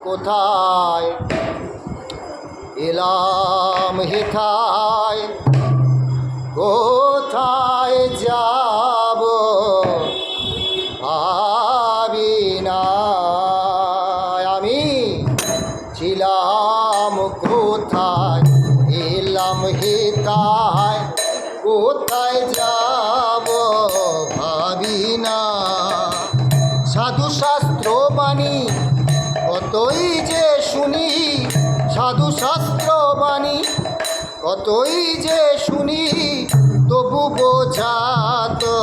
কোথায়? এলাম হেথায়। কোথায় যাব? ভাবি না। আমি ছিলাম কোথায়? এলাম হেতায় কোথায় যাব? ভাবি না। সাধু শাস্ত্র বাণী কতই যে শুনি সাধু শাস্ত্র বাণী, কতই যে শুনি তবু বোঝা তো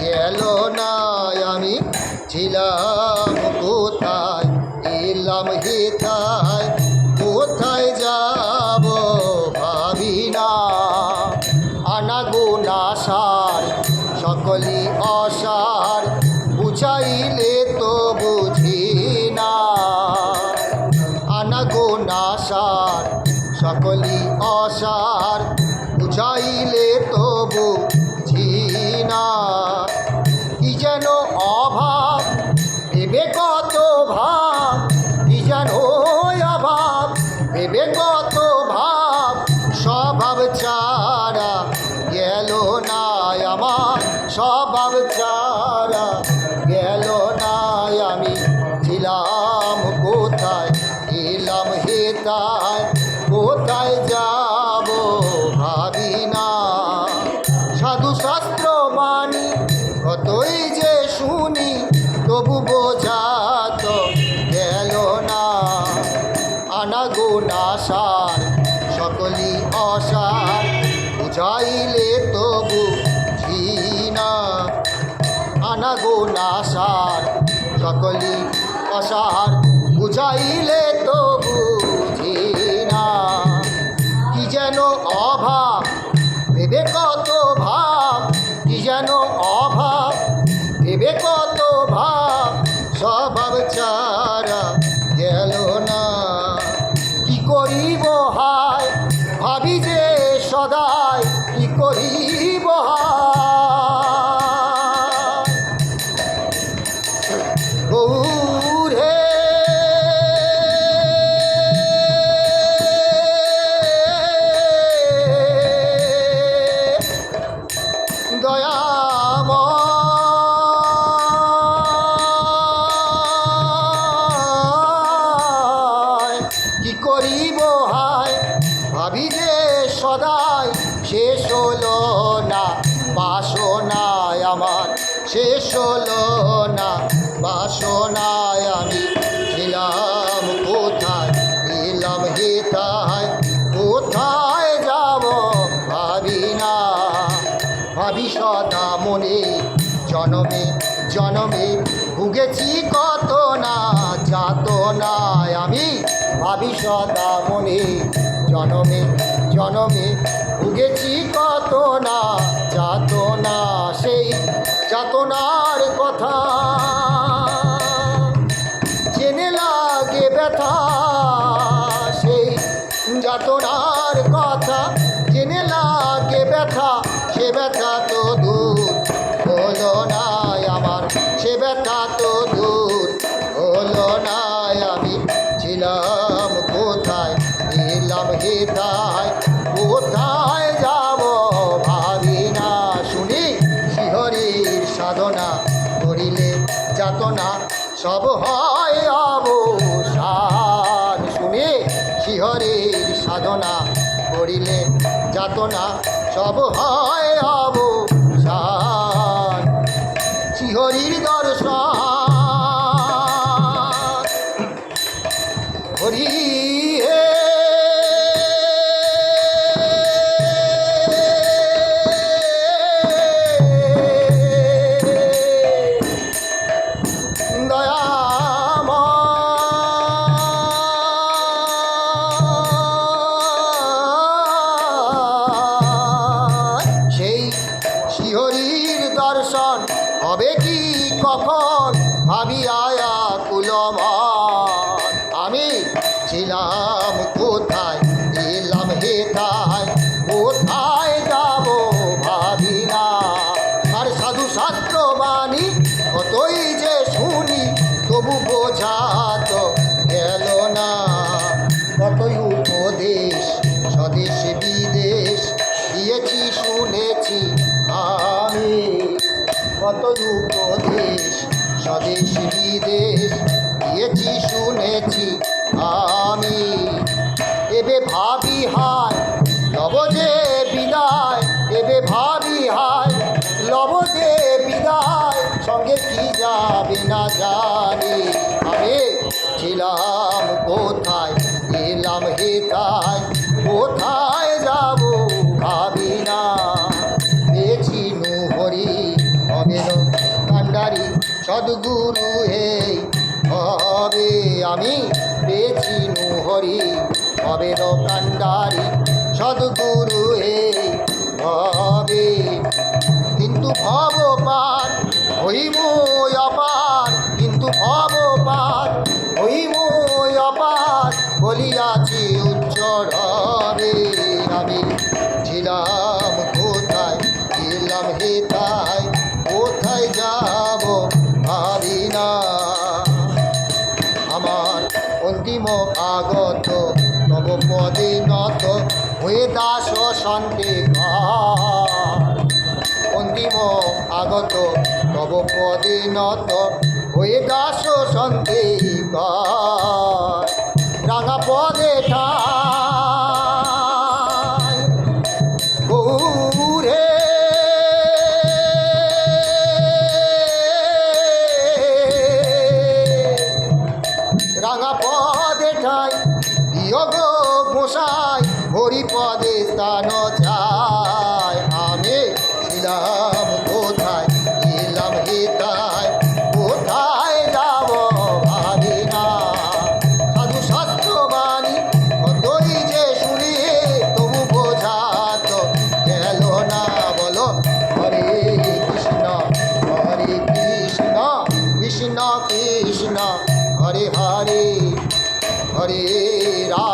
গেল না আমি। ছিলাম কোথায়? এলাম হেথায় কোথায় যাব ভাবি না। আনাগোনা সার সকলি অসার, বুঝাইলে অসার আনাগোনা সার সকলি অসার বুঝাইলে তবু না। আনাগোনা সার সকলি অসার বুঝাইলে বাসনায় আমি ছিলাম, কোথায় এলাম হেতায়? কোথায় যাব ভাবি না। ভাবি সদা মনে, জনমে জনমে ভুগেছি কত না যাত না আমি ভাবি সদা মনে, জনমে জনমে ভুগেছি কত না যাত না ব্যথা, সে ব্যথা তো দূর। হলো না আমার, সে ব্যথা তো দূর। হলো না আমি ছিলাম কোথায়? এলাম হেতায় কোথায় যাব ভাবি না। শুনি শিহরির সাধনা, করিলে যাতনা, সব হয় অবসান। শুনে শিহরের সাধনা, করিলে যাতনা সব হয় অবসান চিহরির দর্শন হে ভবে কিন্তু ভব পার হইব অপার। কিন্তু ভব পার হইব অপার বলিয়াছি উজ্জ্বল রে আমি ছিলাম কোথায়? ছিলাম হে কোথায় যাব ভাবি না। আমার অন্তিম আগত নব পদে নত হয়ে দাস শান্তি অন্তিম আগত তব পদিনত হয়ে দাস শান্তি রাঙা পদে ঠা রাঙা পদে ঠাই। ইয়োগ হরিপদে স্থান চায় আমি ছিলাম কোথায়? এলাম হেতায়। কোথায় যাব ভাবি না। সাধু কতই যে শুনি, তবু বোঝাত গেল না। বলো, হরে কৃষ্ণ হরে কৃষ্ণ কৃষ্ণ কৃষ্ণ, হরে হরে হরে রাম।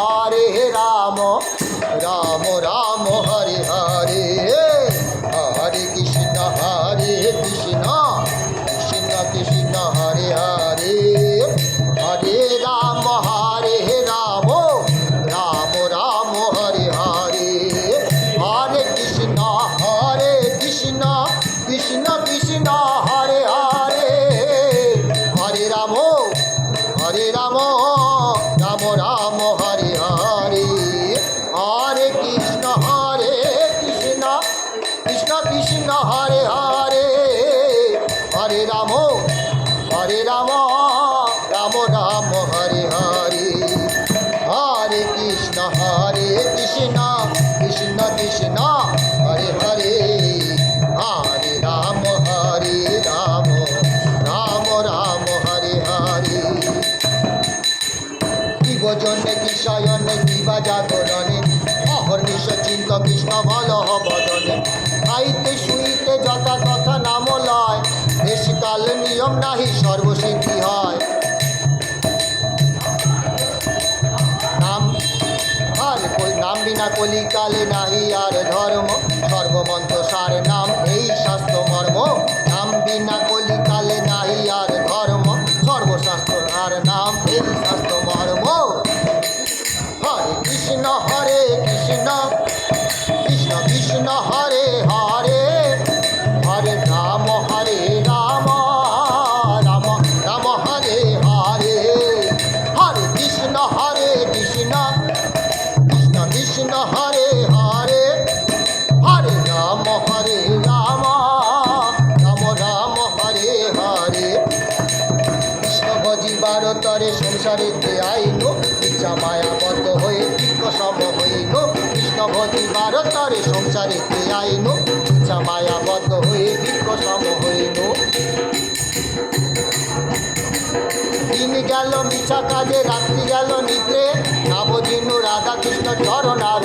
রাত্রি গেল নিদ্রে নবদিন রাধাকৃষ্ণ চরণার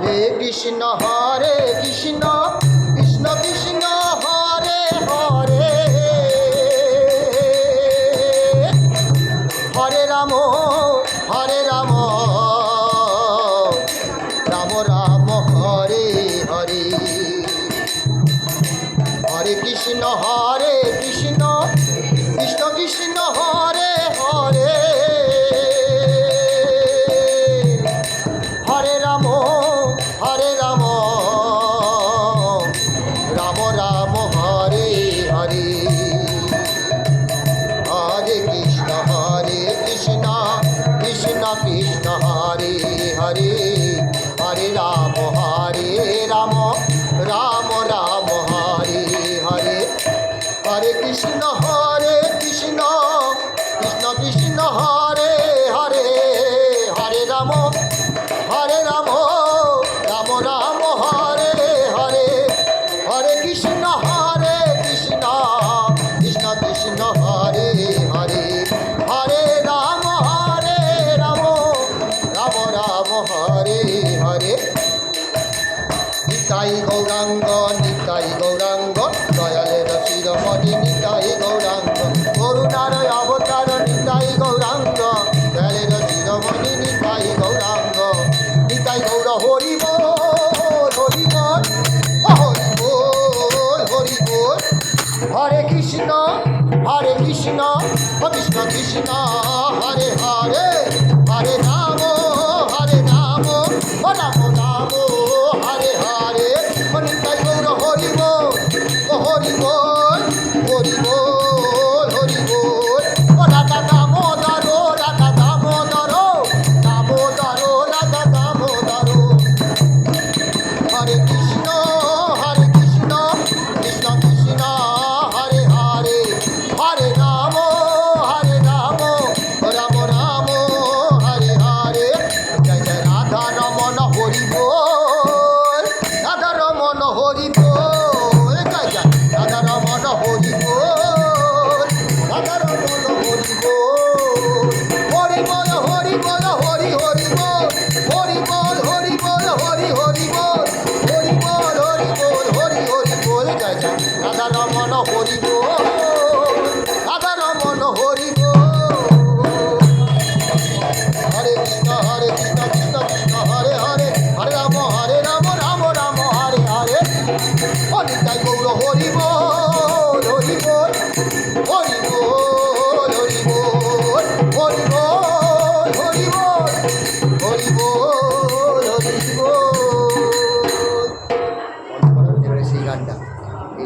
হরে কৃষ্ণ হরে কৃষ্ণ। নিতাই গৌরাঙ্গ নিতাই গৌরাঙ্গ।